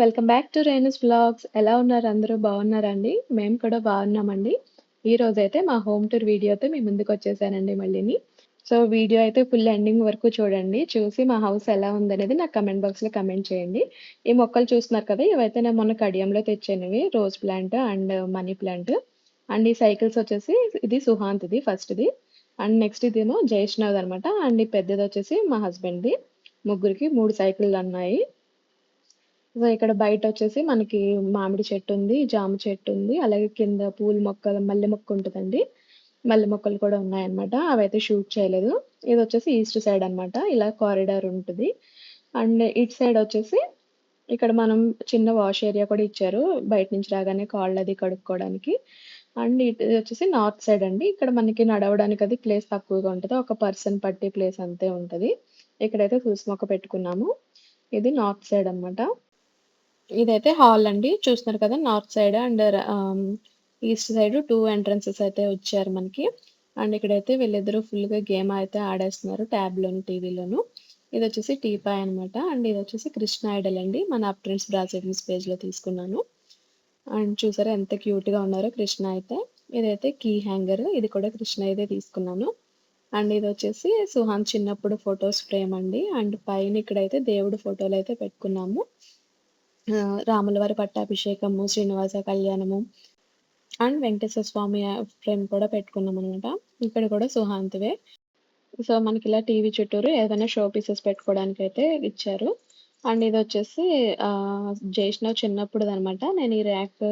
Welcome back to Renu's blogs ఎలా ఉన్నారు అందరూ బాగున్నారండి మేము కూడా బాగున్నామండి. రోజైతే మా హోమ్ టూర్ వీడియోతో మీ ముందుకొచ్చేసానండి మళ్ళీని. సో, వీడియో అయితే ఫుల్ ఎండింగ్ వరకు చూడండి. చూసి మా హౌస్ ఎలా ఉందనేది నాకు కమెంట్ బాక్స్‌లో కమెంట్ చేయండి. ఈ మొక్కలు చూస్తున్నారు కదా! ఇవైతే నేను మొన్న కడియంలో తెచ్చినవి. Rose plant and money plant. And ఈ సైకిల్స్ వచ్చేసి ఇది సుహాంత్‌ది ఫస్ట్‌ది. అండ్ నెక్స్ట్ ఇదేమో జైష్ణవ్‌దనమాట. అండ్ ఈ పెద్దదొచ్చేసి మా హస్బెండ్‌ది. ముగ్గురికి మూడు సైకిళ్ళు ఉన్నాయి సో, ఇక్కడ బయట వచ్చేసి మనకి మామిడి చెట్టు ఉంది జామ చెట్టు ఉంది అలాగే కింద పూల మొక్కలు మల్లె మొక్క ఉంటుందండి మల్లె మొక్కలు కూడా ఉన్నాయన్నమాట. అవైతే షూట్ చేయలేదు. ఇది వచ్చేసి ఈస్ట్ సైడ్ అనమాట. ఇలా కారిడార్ ఉంటుంది అండ్ ఇటు సైడ్ వచ్చేసి ఇక్కడ మనం చిన్న వాష్ ఏరియా కూడా ఇచ్చారు. బయట నుంచి రాగానే కాళ్ళు అది కడుక్కోవడానికి. అండ్ ఇటు వచ్చేసి నార్త్ సైడ్ అండి. ఇక్కడ మనకి నడవడానికి అది ప్లేస్ తక్కువగా ఉంటుంది ఒక పర్సన్ పట్టే ప్లేస్ అంతే ఉంటుంది ఇక్కడైతే తులసి మొక్క పెట్టుకున్నాము. ఇది నార్త్ సైడ్ అనమాట. ఇదైతే హాల్ అండి. చూస్తున్నారు కదా! North side and east side two entrances అయితే వచ్చారు మనకి. అండ్ ఇక్కడైతే వీళ్ళిద్దరూ ఫుల్‌గా గేమ్ అయితే ఆడేస్తున్నారు. ట్యాబ్‌లోను, టీవీలోను. ఇది వచ్చేసి టీపాయ్ అనమాట. అండ్ ఇది వచ్చేసి కృష్ణ ఐడల్ అండి. మన అప్ ట్రెండ్స్ బ్రాసిలియన్స్ పేజ్‌లో తీసుకున్నాను. అండ్ చూసారా ఎంత క్యూట్‌గా ఉన్నారో కృష్ణ అయితే. ఇదైతే కీ హ్యాంగర్. ఇది కూడా కృష్ణ కృష్ణయ్యదే తీసుకున్నాను. అండ్ ఇది వచ్చేసి సుహాన్ చిన్నప్పుడు ఫోటోస్ ఫ్రేమ్ అండి. అండ్ పైన ఇక్కడైతే దేవుడు ఫోటోలు అయితే పెట్టుకున్నాము. రాములవారి రాముల వారి పట్టాభిషేకము, శ్రీనివాస కళ్యాణము అండ్ వెంకటేశ్వర స్వామి ఫ్రేమ్ కూడా పెట్టుకున్నామనమాట. ఇక్కడ కూడా సుహాంత్‌వే. సో, మనకి ఇలా టీవీ చుట్టూరు ఏదైనా షో పీసెస్ అయితే ఇచ్చారు. అండ్ ఇదొచ్చేసి చేసిన జైష్ణవ్ చిన్నప్పుడుదనమాట. నేను ఈ ర్యాక్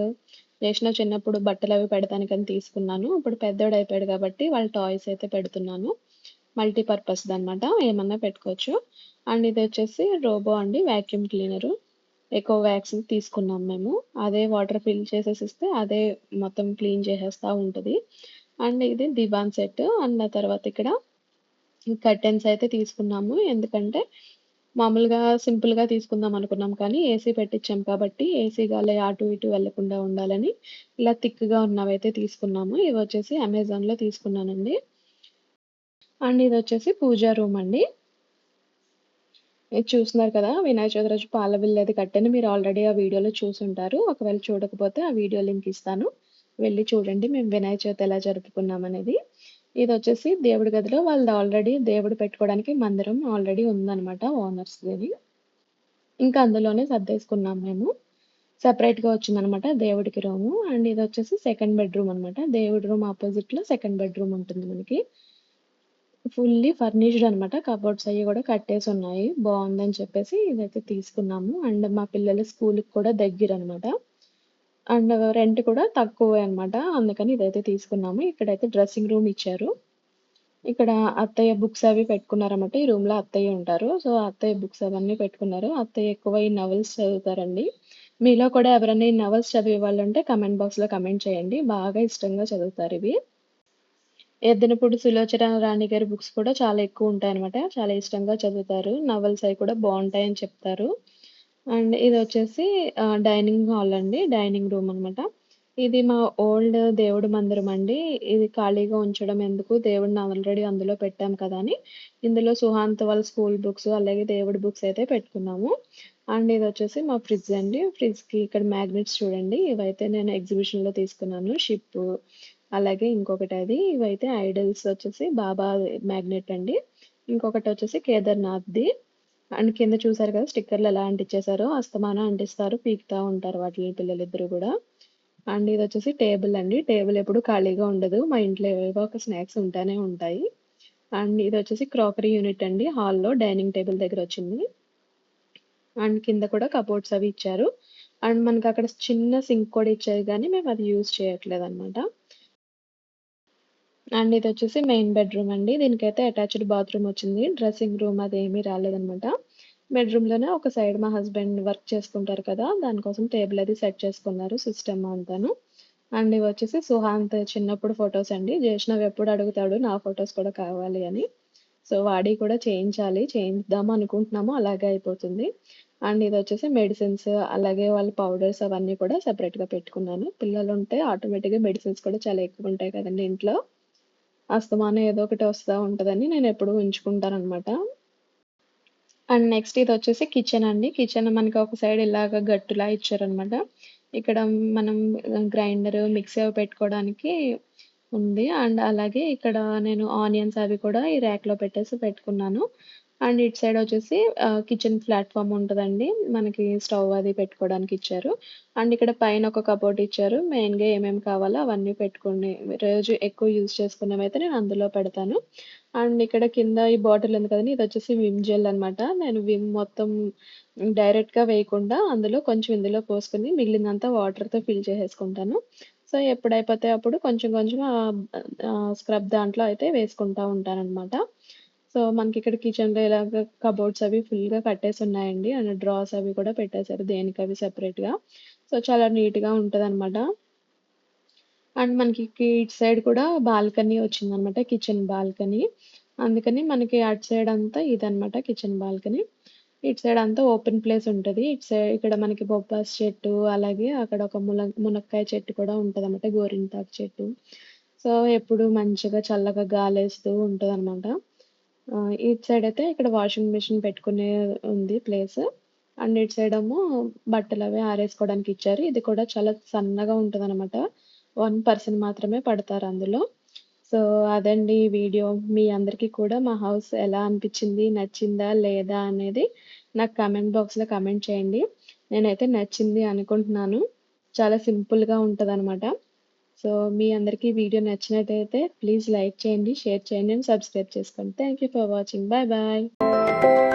జైష్ణవ్ చిన్నప్పుడు బట్టలు అవి పెడతానికి అని తీసుకున్నాను. ఇప్పుడు పెద్దోడయిపోయాడు కాబట్టి వాళ్ళ టాయ్స్ అయితే పెడుతున్నాను. మల్టీపర్పస్ అనమాట ఏమన్నా పెట్టుకోవచ్చు. అండ్ ఇది వచ్చేసి రోబో అండి వ్యాక్యూమ్ క్లీనరు. ఎక్కువ వ్యాక్సిన్ తీసుకున్నాం మేము. అదే వాటర్ ఫిల్ చేసేసిస్తే అదే మొత్తం క్లీన్ చేసేస్తా ఉంటుంది అండ్ ఇది దివాన్ సెట్. అండ్ ఆ తర్వాత ఇక్కడ కర్టెన్స్ అయితే తీసుకున్నాము. ఎందుకంటే మామూలుగా సింపుల్‌గా తీసుకుందాం అనుకున్నాం కానీ ఏసీ పెట్టించాం కాబట్టి ఏసీ గాలి అటు ఇటు వెళ్ళకుండా ఉండాలని ఇలా థిక్‌గా ఉన్నవైతే తీసుకున్నాము. ఇవి వచ్చేసి అమెజాన్‌లో తీసుకున్నానండి. అండ్ ఇది వచ్చేసి పూజా రూమ్ అండి. చూస్తున్నారు కదా! వినాయక చవితి రోజు పాల బిళ్ళ అది కట్టాను. మీరు ఆల్రెడీ ఆ వీడియోలో చూసుంటారు. ఒకవేళ చూడకపోతే ఆ వీడియో లింక్ ఇస్తాను. వెళ్ళి చూడండి మేము వినాయక చవితి ఎలా జరుపుకున్నాం అనేది ఇది వచ్చేసి దేవుడి గదిలో వాళ్ళది ఆల్రెడీ దేవుడు పెట్టుకోవడానికి మందిరం ఆల్రెడీ ఉందనమాట ఓనర్స్‌ది. ఇంకా అందులోనే సర్దేసుకున్నాం మేము. సపరేట్గా వచ్చిందనమాట దేవుడికి రూము. అండ్ ఇది వచ్చేసి సెకండ్ బెడ్‌రూమ్ అనమాట. దేవుడి రూమ్ ఆపోజిట్లో సెకండ్ బెడ్‌రూమ్ ఉంటుంది మనకి. ఫుల్లీ ఫర్నిష్డ్ అనమాట. కబోర్డ్స్ అయ్యి కూడా కట్టేసున్నాయి. బావుందని చెప్పేసి ఇదైతే తీసుకున్నాము. అండ్ మా పిల్లల స్కూలుకి కూడా దగ్గరనమాట. అండ్ రెంట్ కూడా తక్కువే అనమాట. అందుకని ఇదైతే తీసుకున్నాము. ఇక్కడైతే డ్రెస్సింగ్ రూమ్ ఇచ్చారు. ఇక్కడ అత్తయ్య బుక్స్ అవి పెట్టుకున్నారన్నమాట. ఈ రూమ్‌లో అత్తయ్య ఉంటారు. సో, అత్తయ్య బుక్స్ అవన్నీ పెట్టుకున్నారు. అత్తయ్య ఎక్కువ ఈ నవెల్స్ చదువుతారండి. మీలో కూడా ఎవరైనా ఈ నవెల్స్ చదివే వాళ్ళుంటే కమెంట్ బాక్స్‌లో కమెంట్ చేయండి. బాగా ఇష్టంగా చదువుతారివి. ఎద్దనపూడి సులోచన రాణి గారి బుక్స్ కూడా చాలా ఎక్కువ ఎక్కువుంటాయనమాట. చాలా ఇష్టంగా చదువుతారు. నవల్స్ అవి కూడా బాగుంటాయని చెప్తారు. అండ్ ఇది వచ్చేసి డైనింగ్ హాల్ అండి. డైనింగ్ రూమ్ అనమాట. ఇది మా ఓల్డ్ దేవుడి మందిరం అండి. ఇది ఖాళీగా ఉంచడం ఎందుకు, దేవుడిని ఆల్రెడీ అందులో పెట్టాం కదా! అని ఇందులో సుహాంత్ వాళ్ళ స్కూల్ బుక్స్, అలాగే దేవుడి బుక్స్ అయితే పెట్టుకున్నాము. అండ్ ఇది వచ్చేసి మా ఫ్రిడ్జ్ అండి. ఫ్రిడ్జ్‌కి ఇక్కడ మ్యాగ్నెట్స్ చూడండి. ఇవైతే నేను ఎగ్జిబిషన్‌లో తీసుకున్నాను. షిప్పు అలాగే ఇంకొకటి అది ఇవైతే ఐడల్స్ వచ్చేసి బాబా మ్యాగ్నెట్ అండి. ఇంకొకటి వచ్చేసి కేదార్‌నాథ్‌ది. అండ్ కింద చూసారు కదా! స్టిక్కర్‌లు ఎలా అంటించేశారో అస్తమానం అంటిస్తారు. పీకుతా ఉంటారు వాటిని పిల్లలిద్దరూ కూడా అండ్ ఇదొచ్చేసి టేబుల్ అండి. టేబుల్ ఎప్పుడు ఖాళీగా ఉండదు. మా ఇంట్లో ఏవో ఒక స్నాక్స్ ఉంటానే ఉంటాయి. అండ్ ఇది వచ్చేసి క్రాకరీ యూనిట్ అండి. హాల్‌లో డైనింగ్ టేబుల్ దగ్గర వచ్చింది అండ్ కింద కూడా కబోర్డ్స్ అవి ఇచ్చారు. అండ్ మనకక్కడ చిన్న సింక్ కూడా ఇచ్చారు మేము అది యూజ్ చేయట్లేదనమాట. అండ్ ఇది వచ్చేసి మెయిన్ బెడ్‌రూమ్ అండి. దీనికైతే అటాచ్డ్ బాత్రూమ్ వచ్చింది. డ్రెస్సింగ్ రూమ్ అది ఏమీ రాలేదనమాట. బెడ్‌రూమ్‌లోనే ఒక సైడ్ మా హస్బెండ్ వర్క్ చేసుకుంటారు కదా! దానికోసం టేబుల్ అది సెట్ చేసుకున్నారు. సిస్టమ్ అంతాను. అండ్ ఇవొచ్చేసి సుహాంత్ చిన్నప్పుడు ఫొటోస్ అండి. చేసినవి ఎప్పుడు అడుగుతాడు నా ఫొటోస్ కూడా కావాలి అని. సో, వాడి కూడా చేయించాలి. చేయిద్దాం అనుకుంటున్నాము. అలాగే అయిపోతుంది. అండ్ ఇది వచ్చేసి మెడిసిన్స్ అలాగే వాళ్ళ పౌడర్స్ అవన్నీ కూడా సెపరేట్‌గా పెట్టుకున్నాను. పిల్లలు ఉంటే ఆటోమేటిక్‌గా మెడిసిన్స్ కూడా చాలా ఎక్కువ ఉంటాయి కదండి ఇంట్లో. అస్తమానం ఏదో ఒకటి వస్తూ ఉంటుందని నేను ఎప్పుడు ఉంచుకుంటానమాట అండ్ నెక్స్ట్ ఇది వచ్చేసి కిచెన్ అండి. కిచెన్ మనకి ఒక సైడ్ ఇలాగ గట్టులా ఇచ్చారనమాట. ఇక్కడ మనం గ్రైండర్, మిక్సీ అవి పెట్టుకోవడానికి ఉంది. అండ్ అలాగే ఇక్కడ నేను ఆనియన్స్ అవి కూడా ఈ ర్యాక్‌లో పెట్టేసి పెట్టుకున్నాను. అండ్ ఇటు సైడ్ వచ్చేసి కిచెన్ ప్లాట్ఫామ్ ఉంటుందండి మనకి స్టవ్ అది పెట్టుకోవడానికి ఇచ్చారు. అండ్ ఇక్కడ పైన ఒక కబోర్డ్ ఇచ్చారు. మెయిన్‌గా ఏమేమి కావాలో అవన్నీ పెట్టుకుని రోజు ఎక్కువ యూజ్ చేసుకున్నవైతే నేను అందులో పెడతాను. అండ్ ఇక్కడ కింద ఈ బాటిల్ ఉంది కదండి ఇది వచ్చేసి విమ్ జెల్ అనమాట. నేను విమ్ మొత్తం డైరెక్ట్‌గా వేయకుండా అందులో కొంచెం ఇందులో పోసుకుని మిగిలినంతా వాటర్‌తో ఫిల్ చేసేసుకుంటాను. సో, ఎప్పుడైపోతే అప్పుడు కొంచెం కొంచెం స్క్రబ్ దాంట్లో అయితే వేసుకుంటా ఉంటానన్నమాట సో, మనకిక్కడ కిచెన్‌లో ఇలాగ కబోర్డ్స్ అవి ఫుల్‌గా కట్టేసున్నాయండి. అండ్ డ్రాస్ అవి కూడా పెట్టేశారు దేనికవి సెపరేట్‌గా. సో, చాలా నీట్‌గా ఉంటదనమాట. అండ్ మనకి ఇటు సైడ్ కూడా బాల్కనీ వచ్చిందనమాట. Kitchen balcony. అందుకని మనకి అటు సైడ్ అంతా ఇదనమాట కిచెన్ బాల్కనీ. ఇటు సైడ్ అంతా ఓపెన్ ప్లేస్ ఉంటది. ఇటు సైడ్ ఇక్కడ మనకి బొప్పాస్ చెట్టు, అలాగే అక్కడ ఒక ముల మునక్కాయ చెట్టు కూడా ఉంటదనమాట. గోరింటాకు చెట్టు. సో, ఎప్పుడు మంచిగా చల్లగా గాలేస్తూ ఉంటదనమాట. ఇటు సైడ్ అయితే ఇక్కడ వాషింగ్ మిషన్ పెట్టుకునే ఉంది ప్లేస్. అండ్ ఇటు బట్టలు అవి ఆరేసుకోవడానికి ఇచ్చారు. ఇది కూడా చాలా సన్నగా ఉంటదనమాట. 1 పర్సన్ మాత్రమే పడతారు అందులో. సో, అదండి వీడియో. మీ అందరికీ కూడా మా హౌస్ ఎలా అనిపించింది నచ్చిందా? లేదా? అనేది నాకు కమెంట్ బాక్స్‌లో కమెంట్ చేయండి. నేనైతే నచ్చింది అనుకుంటున్నాను. చాలా సింపుల్‌గా ఉంటదనమాట. సో, మీ అందరికీ వీడియో నచ్చినట్టయితే ప్లీజ్ లైక్ చేయండి, షేర్ చేయండి అండ్ సబ్స్క్రైబ్ చేసుకోండి. Thank you for watching. Bye bye.